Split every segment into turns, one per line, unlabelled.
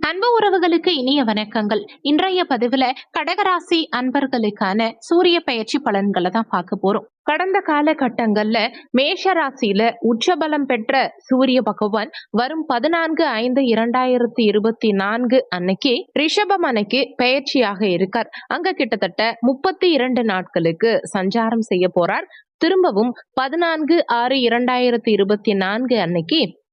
அன்பு உறவுகளுக்கு இனிய வணக்கங்கள். இன்றைய பதிவுல கடகராசி அன்பர்களுக்கான சூரிய பயிற்சி பலன்களை தான் பார்க்க போறோம். கடந்த காலகட்டங்கள்ல மேஷ ராசியில உச்சபலம் பெற்ற சூரிய பகவான் வரும் பதினான்கு ஐந்து இரண்டாயிரத்தி இருபத்தி நான்கு அன்னைக்கு ரிஷபம் அன்னைக்கு பயிற்சியாக இருக்கார். அங்க கிட்டத்தட்ட முப்பத்தி இரண்டு நாட்களுக்கு சஞ்சாரம் செய்ய போறார். திரும்பவும் பதினான்கு ஆறு இரண்டாயிரத்தி இருபத்தி நான்கு அன்னைக்கு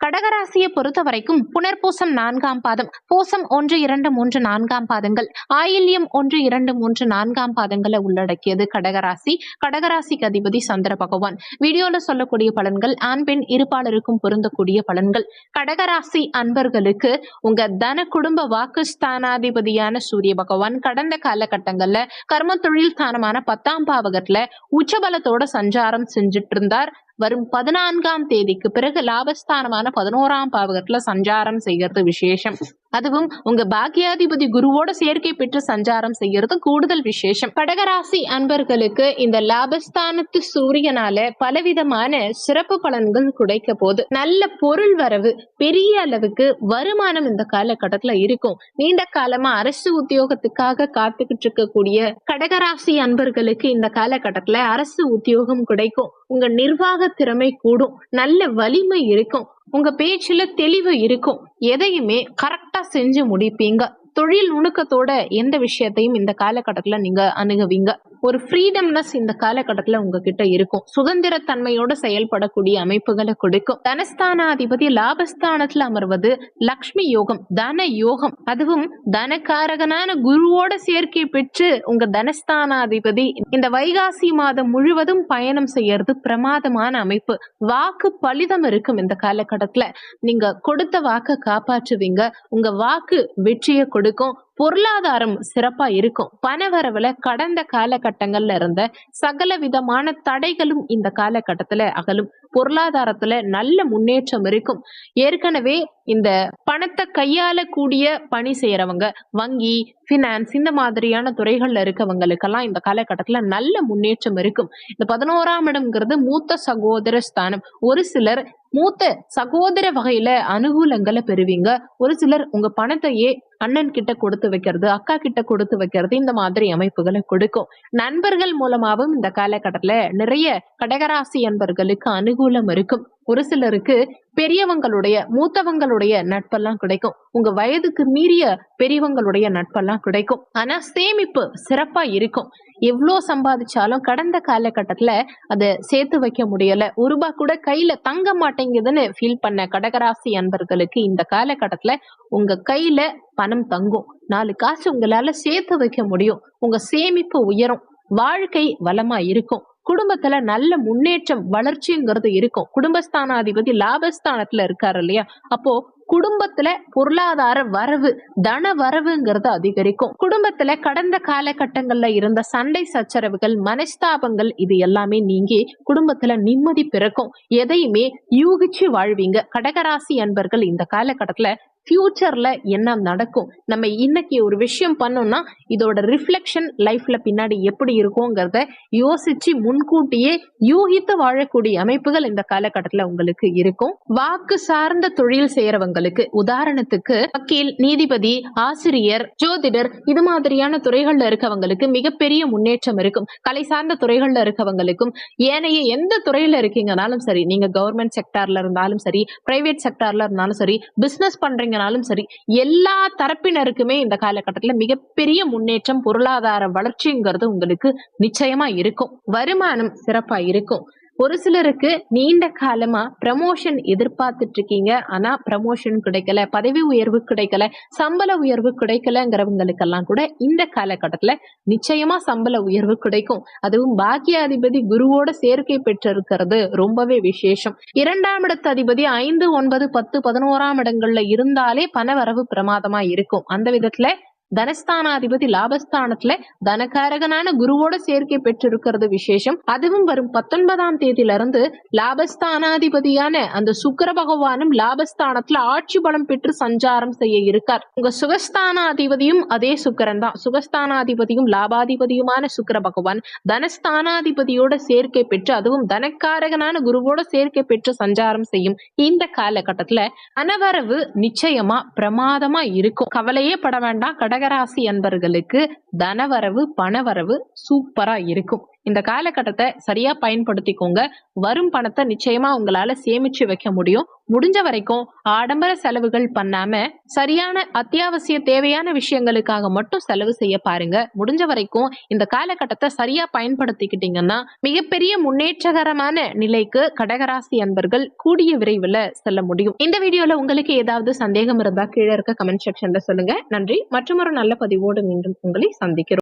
கடகராசியை பொறுத்த வரைக்கும் புனர்பூசம் நான்காம் பாதம் பூசம் ஒன்று இரண்டு மூன்று நான்காம் பாதங்கள் ஆயில்யம் ஒன்று இரண்டு மூன்று நான்காம் பாதங்களை உள்ளடக்கியது கடகராசி. கடகராசிக்கு அதிபதி சந்திர பகவான். வீடியோல சொல்லக்கூடிய பலன்கள் ஆண் பெண் இருப்பாளருக்கும் பொருந்தக்கூடிய பலன்கள். கடகராசி அன்பர்களுக்கு உங்க தன குடும்ப வாக்கு ஸ்தானாதிபதியான சூரிய பகவான் கடந்த காலகட்டங்கள்ல கர்ம தொழில் ஸ்தானமான பத்தாம் பாவகத்துல உச்சபலத்தோட சஞ்சாரம் செஞ்சுட்டு இருந்தார் வரும் பதினான்காம் தேதிக்கு பிறகு லாபஸ்தானமான பதினோராம் பாவகத்துல சஞ்சாரம் செய்கிறது விசேஷம். அதுவும் உங்க பாக்கியாதிபதி குருவோட சேர்க்கை பெற்று சஞ்சாரம் செய்யறது கூடுதல் விசேஷம். கடகராசி அன்பர்களுக்கு இந்த லாபஸ்தானத்து சூரியனால பலவிதமான சிறப்பு பலன்கள் கிடைக்க போது நல்ல பொருள் வரவு பெரிய அளவுக்கு வருமானம் இந்த காலகட்டத்துல இருக்கும். நீண்ட காலமா அரசு உத்தியோகத்துக்காக காத்துக்கிட்டு இருக்கக்கூடிய கடகராசி அன்பர்களுக்கு இந்த காலகட்டத்துல அரசு உத்தியோகம் கிடைக்கும். உங்க நிர்வாக திறமை கூடும். நல்ல வலிமை இருக்கும். உங்க பேச்சுல தெளிவு இருக்கும். எதையுமே கரெக்டா செஞ்சு முடிப்பீங்க. தொழில் நுணுக்கத்தோட எந்த விஷயத்தையும் இந்த காலகட்டத்தில் நீங்க அணுகுவீங்க. ஒரு ஃப்ரீடம்னஸ் இந்த காலகட்டத்தில் உங்ககிட்ட இருக்கும். சுதந்திரத்தன்மையோட செயல்படக்கூடிய அமைப்புகளை கொடுக்கும். தனஸ்தானாதிபதி லாபஸ்தானத்தில் அமர்வது லக்ஷ்மி யோகம் தன யோகம். அதுவும் தனக்காரகனான குருவோட சேர்க்கை பெற்று உங்க தனஸ்தானாதிபதி இந்த வைகாசி மாதம் முழுவதும் பயணம் செய்யறது பிரமாதமான அமைப்பு. வாக்கு பலிதம் இருக்கும் இந்த காலகட்டத்தில். நீங்க கொடுத்த வாக்கை காப்பாற்றுவீங்க. உங்க வாக்கு வெற்றியை கொடுக்கும். பொருளாதாரம் சிறப்பா இருக்கும். பணவரவுல கடந்த காலகட்டங்கள்ல இருந்த சகல விதமான தடைகளும் இந்த காலகட்டத்துல அகலும். பொருளாதாரத்துல நல்ல முன்னேற்றம் இருக்கும். ஏற்கனவே இந்த பணத்தை கையாளக்கூடிய பணி செய்யறவங்க வங்கி ஃபினான்ஸ் இந்த மாதிரியான துறைகள்ல இருக்கவங்களுக்கெல்லாம் இந்த காலகட்டத்துல நல்ல முன்னேற்றம் இருக்கும். இந்த பதினோராம் இடம்ங்கிறது மூத்த சகோதர ஸ்தானம் ஒரு சிலர் மூத்த சகோதர வகையில அனுகூலங்களை பெறுவீங்க. ஒரு சிலர் உங்க பணத்தையே அண்ணன் கிட்ட கொடுத்து வைக்கிறது அக்கா கிட்ட கொடுத்து வைக்கிறது இந்த மாதிரி அமைப்புகளை கொடுக்கும். நண்பர்கள் மூலமாகவும் இந்த காலகட்டத்துல நிறைய கடகராசி அன்பர்களுக்கு அனுகூலம் இருக்கும். ஒரு சிலருக்கு பெரியவங்களுடைய மூத்தவங்களுடைய நட்பெல்லாம் கிடைக்கும். உங்க வயதுக்கு மீறிய பெரியவங்களுடைய நட்பெல்லாம் கிடைக்கும். ஆனா சேமிப்பு சிறப்பா இருக்கும். எவ்வளோ சம்பாதிச்சாலும் கடந்த காலகட்டத்துல அதை சேர்த்து வைக்க முடியல. ஒரு ரூபா கூட கையில தங்க மாட்டேங்குதுன்னு ஃபீல் பண்ண கடகராசி அன்பர்களுக்கு இந்த காலகட்டத்துல உங்க கையில பணம் தங்கும். நாலு காசு உங்களால சேர்த்து வைக்க முடியும். உங்க சேமிப்பு உயரும். வாழ்க்கை வளமா இருக்கும். குடும்பத்துல நல்ல முன்னேற்றம் வளர்ச்சிங்கிறது இருக்கும். குடும்பஸ்தானாதிபதி லாபஸ்தானத்துல இருக்காரு இல்லையா? அப்போ குடும்பத்துல பொருளாதார வரவு தன வரவுங்கிறது அதிகரிக்கும். குடும்பத்துல கடந்த காலகட்டங்கள்ல இருந்த சண்டை சச்சரவுகள் மனஸ்தாபங்கள் இது எல்லாமே நீங்கி குடும்பத்துல நிம்மதி பிறக்கும். எதையுமே யூகிச்சு வாழ்வீங்க. கடகராசி அன்பர்கள் இந்த காலகட்டத்துல ஃபியூச்சர்ல என்ன நடக்கும்? நம்ம இன்னைக்கு ஒரு விஷயம் பண்ணோம்னா இதோட ரிஃப்ளெக்ஷன் லைஃப்ல பின்னாடி எப்படி இருக்குங்கிறத யோசிச்சு முன்கூட்டியே யூகித்து வாழக்கூடிய அமைப்புகள் இந்த காலகட்டத்துல உங்களுக்கு இருக்கும். வாக்கு சார்ந்த தொழில் செய்யறவங்களுக்கு உதாரணத்துக்கு வக்கீல் நீதிபதி ஆசிரியர் ஜோதிடர் இது மாதிரியான துறைகள்ல இருக்கவங்களுக்கு மிகப்பெரிய முன்னேற்றம் இருக்கும். கலை சார்ந்த துறைகள்ல இருக்கவங்களுக்கும் ஏனைய எந்த துறையில இருக்கீங்கனாலும் சரி நீங்க கவர்மெண்ட் செக்டார்ல இருந்தாலும் சரி பிரைவேட் செக்டார்ல இருந்தாலும் சரி பிசினஸ் பண்றீங்கனாலும் சரி எல்லா தரப்பினருக்குமே இந்த காலகட்டத்தில் மிகப்பெரிய முன்னேற்றம் பொருளாதார வளர்ச்சிங்கிறது உங்களுக்கு நிச்சயமா இருக்கும். வருமானம் சிறப்பா இருக்கும். ஒரு சிலருக்கு நீண்ட காலமா ப்ரமோஷன் எதிர்பார்த்துட்டு இருக்கீங்க ஆனா ப்ரமோஷன் கிடைக்கல பதவி உயர்வு கிடைக்கல சம்பள உயர்வு கிடைக்கலங்கிறவங்களுக்கெல்லாம் கூட இந்த காலகட்டத்துல நிச்சயமா சம்பள உயர்வு கிடைக்கும். அதுவும் பாக்கியாதிபதி குருவோட சேர்க்கை பெற்றிருக்கிறது ரொம்பவே விசேஷம். இரண்டாம் இடத்து அதிபதி ஐந்து ஒன்பது பத்து பதினோராம் இடங்கள்ல இருந்தாலே பண வரவு பிரமாதமா இருக்கும். அந்த விதத்துல தனஸ்தானாதிபதி லாபஸ்தானத்துல தனகாரகனான குருவோட சேர்க்கை பெற்றிருக்கிறது விசேஷம். அதுவும் வரும் பத்தொன்பதாம் தேதியில இருந்து லாபஸ்தானாதிபதியான அந்த சுக்கிர பகவானும் லாபஸ்தானத்துல ஆட்சி பலம் பெற்று சஞ்சாரம் செய்ய இருக்கார். உங்க சுகஸ்தானாதிபதியும் அதே சுக்கரன் தான். சுகஸ்தானாதிபதியும் லாபாதிபதியுமான சுக்கர பகவான். தனஸ்தானாதிபதியோட சேர்க்கை பெற்று அதுவும் தனக்காரகனான குருவோட சேர்க்கை பெற்று சஞ்சாரம் செய்யும் இந்த காலகட்டத்துல அனவரவு நிச்சயமா பிரமாதமா இருக்கும். கவலையே பட வேண்டாம். கடகராசி அன்பர்களுக்கு தனவரவு பணவரவு சூப்பரா இருக்கும். இந்த காலகட்டத்தை சரியா பயன்படுத்திக்கோங்க. வரும் பணத்தை நிச்சயமா உங்களால சேமிச்சு வைக்க முடியும். முடிஞ்ச வரைக்கும் ஆடம்பர செலவுகள் பண்ணாம சரியான அத்தியாவசிய தேவையான விஷயங்களுக்காக மட்டும் செலவு செய்ய பாருங்க. முடிஞ்ச வரைக்கும் இந்த காலகட்டத்தை சரியா பயன்படுத்திக்கிட்டீங்கன்னா மிகப்பெரிய முன்னேற்றகரமான நிலைக்கு கடகராசி அன்பர்கள் கூடிய விரைவில் செல்ல முடியும். இந்த வீடியோல உங்களுக்கு ஏதாவது சந்தேகம் இருந்தா கீழே இருக்க கமெண்ட் செக்ஷன்ல சொல்லுங்க. நன்றி. மற்றும் ஒரு நல்ல பதிவோடு மீண்டும் உங்களை சந்திக்கிறோம்.